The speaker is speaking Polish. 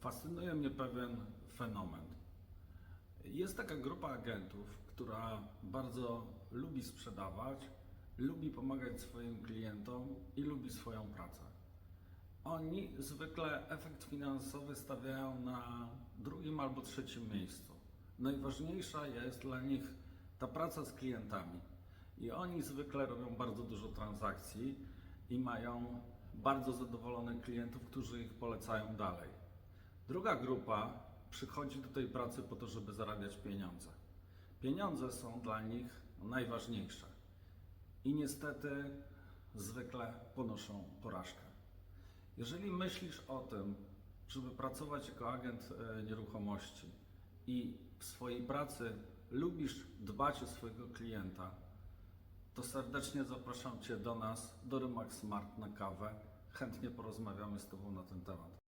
Fascynuje mnie pewien fenomen. Jest taka grupa agentów, która bardzo lubi sprzedawać, lubi pomagać swoim klientom i lubi swoją pracę. Oni zwykle efekt finansowy stawiają na drugim albo trzecim miejscu. Najważniejsza jest dla nich ta praca z klientami. I oni zwykle robią bardzo dużo transakcji i mają bardzo zadowolonych klientów, którzy ich polecają dalej. Druga grupa przychodzi do tej pracy po to, żeby zarabiać pieniądze. Pieniądze są dla nich najważniejsze i niestety zwykle ponoszą porażkę. Jeżeli myślisz o tym, żeby pracować jako agent e, nieruchomości i w swojej pracy lubisz dbać o swojego klienta, to serdecznie zapraszam Cię do nas, do Rymax Smart na kawę. Chętnie porozmawiamy z Tobą na ten temat.